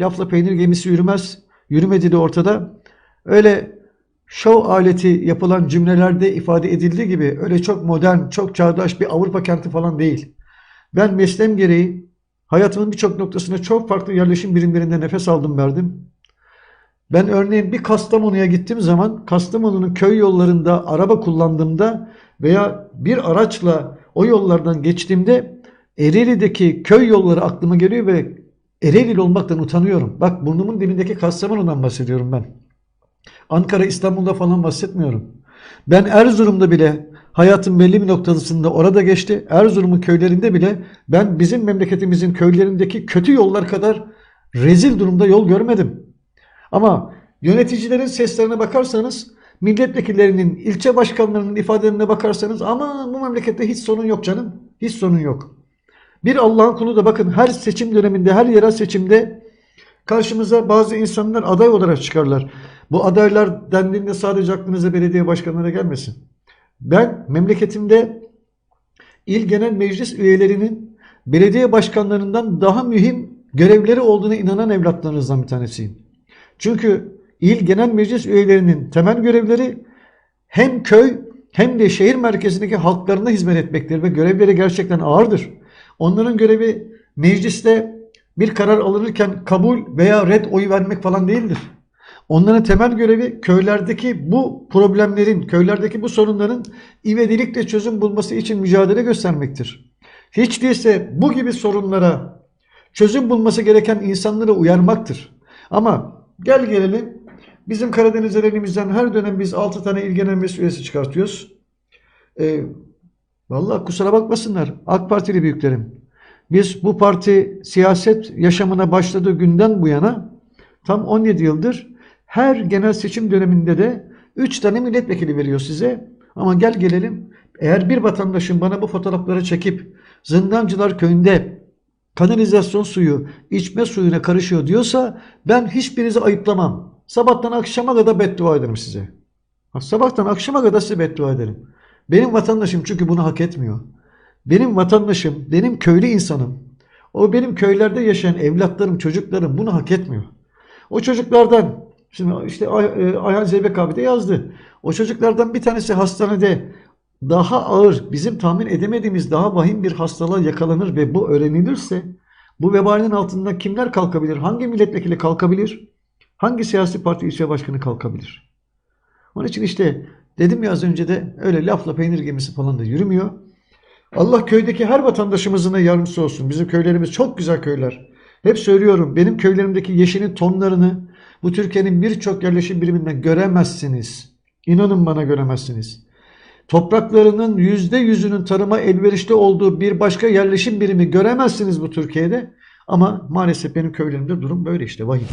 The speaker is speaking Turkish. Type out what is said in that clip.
lafla peynir gemisi yürümez. Yürümedi de ortada. Öyle şov aleti yapılan cümlelerde ifade edildiği gibi öyle çok modern, çok çağdaş bir Avrupa kenti falan değil. Ben mesleğim gereği hayatımın birçok noktasında çok farklı yerleşim birimlerinde nefes aldım verdim. Ben örneğin bir Kastamonu'ya gittiğim zaman Kastamonu'nun köy yollarında araba kullandığımda veya bir araçla o yollardan geçtiğimde Ereğli'deki köy yolları aklıma geliyor ve Ereğlili olmaktan utanıyorum. Bak burnumun dibindeki Kastamonu'dan bahsediyorum ben. Ankara, İstanbul'da falan bahsetmiyorum. Ben Erzurum'da bile hayatın belli bir noktasında orada geçti. Erzurum'un köylerinde bile ben bizim memleketimizin köylerindeki kötü yollar kadar rezil durumda yol görmedim. Ama yöneticilerin seslerine bakarsanız, milletvekillerinin, ilçe başkanlarının ifadelerine bakarsanız ama bu memlekette hiç sorun yok canım. Hiç sorun yok. Bir Allah'ın kulu da bakın her seçim döneminde, her yerel seçimde karşımıza bazı insanlar aday olarak çıkarlar. Bu adaylar dendiğinde sadece aklınıza belediye başkanları gelmesin. Ben memleketimde il genel meclis üyelerinin belediye başkanlarından daha mühim görevleri olduğuna inanan evlatlarınızdan bir tanesiyim. Çünkü il genel meclis üyelerinin temel görevleri hem köy hem de şehir merkezindeki halklarına hizmet etmektir ve görevleri gerçekten ağırdır. Onların görevi mecliste bir karar alınırken kabul veya red oyu vermek falan değildir. Onların temel görevi köylerdeki bu problemlerin, köylerdeki bu sorunların ivedilikle çözüm bulması için mücadele göstermektir. Hiç değilse bu gibi sorunlara çözüm bulması gereken insanları uyarmaktır. Ama gel gelelim bizim Karadeniz elimizden her dönem biz 6 tane il genel meclis üyesi çıkartıyoruz. Ee, vallahi kusura bakmasınlar AK Partili büyüklerim. Biz bu parti siyaset yaşamına başladığı günden bu yana tam 17 yıldır her genel seçim döneminde de 3 tane milletvekili veriyor size. Ama gel gelelim eğer bir vatandaşın bana bu fotoğrafları çekip Zindancılar köyünde kanalizasyon suyu içme suyuna karışıyor diyorsa ben hiçbirinizi ayıplamam. Sabahtan akşama kadar beddua ederim size. Sabahtan akşama kadar size beddua ederim. Benim vatandaşım çünkü bunu hak etmiyor. Benim vatandaşım, benim köylü insanım. O benim köylerde yaşayan evlatlarım, çocuklarım bunu hak etmiyor. O çocuklardan, şimdi işte e, Ayhan Zeybek abi de yazdı. O çocuklardan bir tanesi hastanede daha ağır, bizim tahmin edemediğimiz daha vahim bir hastalığa yakalanır ve bu öğrenilirse bu vebalin altından kimler kalkabilir? Hangi milletvekili kalkabilir? Hangi siyasi parti ilçe başkanı kalkabilir? Onun için işte dedim ya az önce de öyle lafla peynir gemisi falan da yürümüyor. Allah köydeki her vatandaşımızın da yardımcısı olsun. Bizim köylerimiz çok güzel köyler. Hep söylüyorum benim köylerimdeki yeşilin tonlarını bu Türkiye'nin birçok yerleşim biriminden göremezsiniz. İnanın bana göremezsiniz. Topraklarının yüzde yüzünün tarıma elverişli olduğu bir başka yerleşim birimi göremezsiniz bu Türkiye'de. Ama maalesef benim köylerimde durum böyle işte vahim.